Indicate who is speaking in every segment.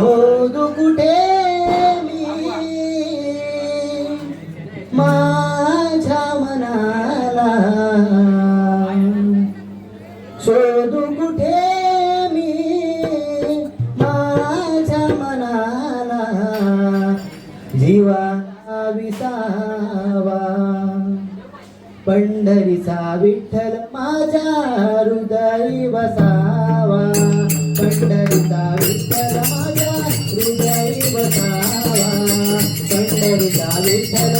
Speaker 1: शोधू कुठे मी? माझ्या मनाला. शोधू कुठे मी? माझ्या मनाला. जीवा विसावा. पंढरीचा विठ्ठल माझ्या हृदय बसावा. पंढरीचा Vitthal Ale.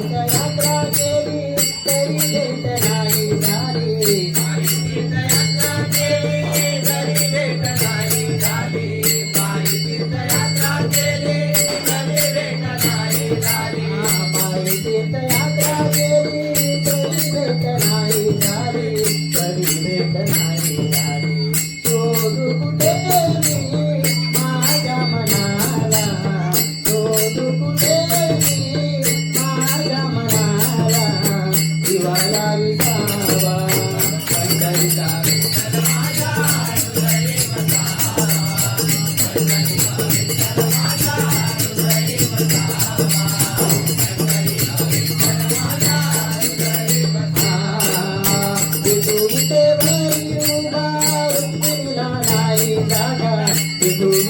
Speaker 1: Thank you.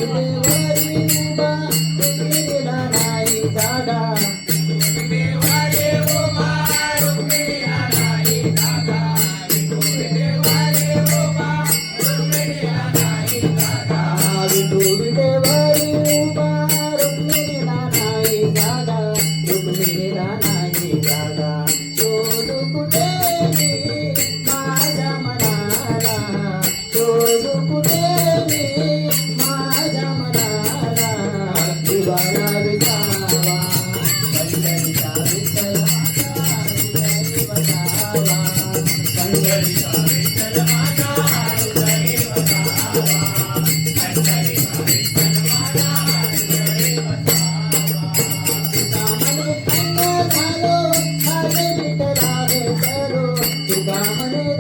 Speaker 1: Thank you. ದುಬಾವನೆ